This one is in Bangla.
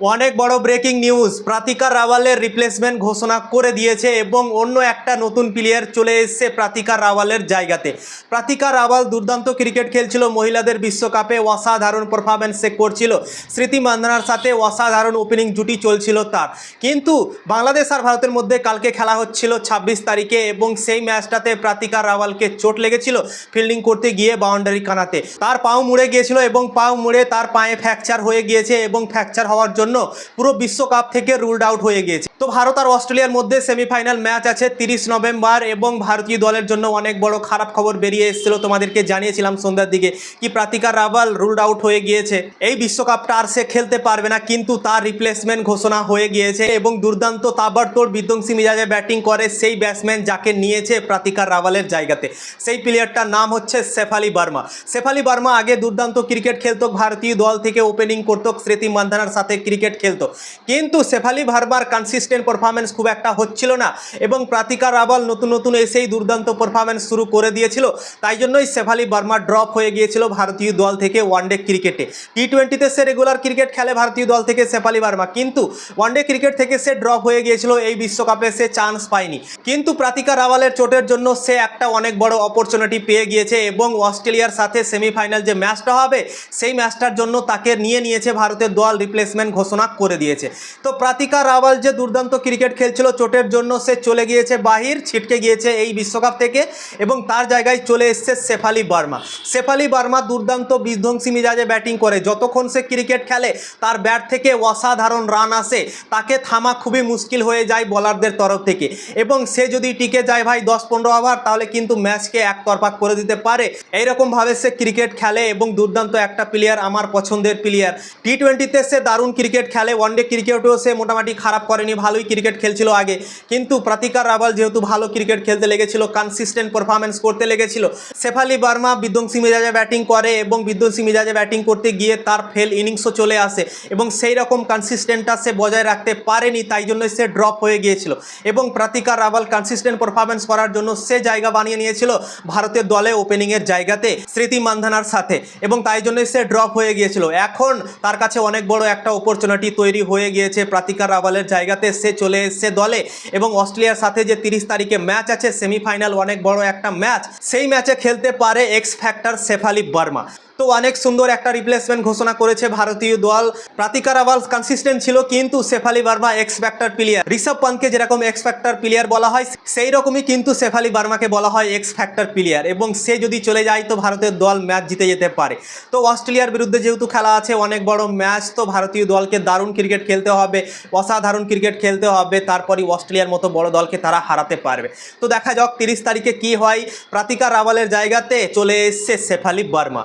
অনেক বড় ব্রেকিং নিউজ প্রাতিকা রাওয়ালের রিপ্লেসমেন্ট ঘোষণা করে দিয়েছে এবং অন্য একটা নতুন প্লেয়ার চলে এসেছে প্রাতিকা রাওয়ালের জায়গাতে। প্রাতিকা রাওয়াল দুর্দান্ত ক্রিকেট খেলছিল, মহিলাদের বিশ্বকাপে অসাধারণ পারফরমেন্স করছিল। স্মৃতি মান্দানার সাথে অসাধারণ ওপেনিং জুটি চলছিল তার। কিন্তু বাংলাদেশ আর ভারতের মধ্যে কালকে খেলা হচ্ছিল ছাব্বিশ তারিখে এবং সেই ম্যাচটাতে প্রাতিকা রাওয়ালকে চোট লেগেছিল ফিল্ডিং করতে গিয়ে বাউন্ডারি কানাতে তার পাও মুড়ে গিয়েছিল এবং পাও মুড়ে তার পায়ে ফ্র্যাকচার হয়ে গিয়েছে এবং ফ্র্যাকচার হওয়ার জন্য পুরো বিশ্বকাপ থেকে রুলড আউট হয়ে গিয়েছে। তো ভারত আর অস্ট্রেলিয়ার মধ্যে সেমিফাইনাল ম্যাচ আছে তিরিশ নভেম্বর এবং ভারতীয় দলের জন্য অনেক বড় খারাপ খবর বেরিয়ে এসেছিল তোমাদেরকে জানিয়েছিলাম সন্ধ্যার দিকে। কি প্রাতিকা রাভাল রুলড আউট হয়ে গিয়েছে? এই বিশ্বকাপটা আর সে খেলতে পারবে না, কিন্তু তার রিপ্লেসমেন্ট ঘোষণা হয়ে গিয়েছে এবং দুর্দান্ত তাবারতোড় বিধ্বংসী মিজাজে ব্যাটিং করে সেই ব্যাটসম্যান যাকে নিয়েছে প্রাতিকা রাভালের জায়গাতে। সেই প্লেয়ারটার নাম হচ্ছে শেফালি বার্মা। শেফালি বার্মা আগে দুর্দান্ত ক্রিকেট খেলতো, ভারতীয় দল থেকে ওপেনিং করতো স্মৃতি মান্ধানার সাথে ক্রিকেট খেলতো। কিন্তু শেফালি বার্মার ভার্মার কনসিস্টেন্ট পারফরমেন্স খুব একটা হচ্ছিল না এবং প্রাতিকা রাভাল নতুন নতুন এসেই দুর্দান্ত পারফরমেন্স শুরু করে দিয়েছিল। তাই জন্যই শেফালি বার্মা ড্রপ হয়ে গিয়েছিল ভারতীয় দল থেকে ওয়ানডে ক্রিকেটে টি টোয়েন্টিতে সে রেগুলার ক্রিকেট খেলে ভারতীয় দল থেকে শেফালি বার্মা। কিন্তু ওয়ানডে ক্রিকেট থেকে সে ড্রপ হয়ে গিয়েছিল, এই বিশ্বকাপে সে চান্স পায়নি। কিন্তু প্রাতিকা রাওয়ালের চোটের জন্য সে একটা অনেক বড় অপরচুনিটি পেয়ে গিয়েছে এবং অস্ট্রেলিয়ার সাথে সেমিফাইনাল যে ম্যাচটা হবে, সেই ম্যাচটার জন্য তাকে নিয়ে নিয়েছে ভারতের দল রিপ্লেসমেন্ট ঘোষণা করে দিয়েছে। তো প্রাতিকা রাওয়াল যে দুর্দান্ত ক্রিকেট খেলছিল চোটের জন্য। সে চলে গিয়েছে বাহির, ছিটকে গিয়েছে এই বিশ্বকাপ থেকে এবং তার জায়গায় চলে এসছে শেফালি বার্মা। শেফালি বার্মা দুর্দান্ত বিধ্বংসী মিজাজে ব্যাটিং করে। যতক্ষণ সে ক্রিকেট খেলে, তার ব্যাট থেকে অসাধারণ রান আসে। তাকে থামা খুবই মুশকিল হয়ে যায় বলারদের তরফ থেকে। এবং সে যদি টিকে যায় ভাই দশ পনেরো ওভার, তাহলে কিন্তু ম্যাচকে এক একতরফা করে দিতে পারে। এইরকমভাবে সে ক্রিকেট খেলে এবং দুর্দান্ত একটা প্লেয়ার, আমার পছন্দের প্লেয়ার। টি টোয়েন্টিতে সে দারুণ ক্রিকেট খেলে, ওয়ানডে ক্রিকেটেও সে মোটামুটি খারাপ করেনি ভালোই ক্রিকেট খেলছিল আগে। কিন্তু প্রাতিকার রাভাল যেহেতু ভালো ক্রিকেট খেলতে লেগেছিল কনসিস্টেন্ট পারফরমেন্স করতে লেগেছিল, শেফালি বার্মা বিধ্বংসী মেজাজে ব্যাটিং করে এবং বিধ্বংসী মেজাজে ব্যাটিং করতে গিয়ে তার ফেল ইনিংসও চলে আসে এবং সেই রকম কনসিস্টেন্টটা সে বজায় রাখতে পারেনি, তাই জন্য সে ড্রপ হয়ে গিয়েছিল। এবং প্রাতিকার রাভাল কনসিস্টেন্ট পারফরমেন্স করার জন্য সে জায়গা বানিয়ে নিয়েছিল ভারতের দলে ওপেনিংয়ের জায়গাতে স্মৃতি মান্ধানার সাথে এবং তাই জন্যই সে ড্রপ হয়ে গিয়েছিল। এখন তার কাছে অনেক বড় একটা অপরচুনিটি তৈরি হয়ে গিয়েছে প্রাতিকার রাভালের জায়গাতে। সে চলে এসছে দলে এবং অস্ট্রেলিয়ার সাথে যে তিরিশ তারিখে ম্যাচ আছে, সেমিফাইনাল অনেক বড় একটা ম্যাচ। সেই ম্যাচে খেলতে পারে এক্স ফ্যাক্টর শেফালি বার্মা তো অনেক সুন্দর একটা রিপ্লেসমেন্ট ঘোষণা করেছে ভারতীয় দল। প্রাতিকা রাভাল কনসিস্টেন্ট ছিল, কিন্তু Shafali Verma X factor player Rishabh পন্তকে যেরকম এক্স ফ্যাক্টর প্লেয়ার বলা হয়, সেই রকমই কিন্তু শেফালি বার্মাকে বলা হয় এক্স ফ্যাক্টর প্লেয়ার এবং সে যদি চলে যায়, তো ভারতের দল ম্যাচ জিতে যেতে পারে। তো অস্ট্রেলিয়ার বিরুদ্ধে যেহেতু খেলা আছে, অনেক বড় ম্যাচ, তো ভারতীয় দলকে দারুণ ক্রিকেট খেলতে হবে। অসাধারণ ক্রিকেট খেলতে হবে, তারপরই অস্ট্রেলিয়ার মতো বড় দলকে তারা হারাতে পারবে। তো দেখা যাক তিরিশ তারিখে কি হয়। প্রাতিকা রাওয়ালের জায়গাতে চলে এসছে শেফালি বার্মা।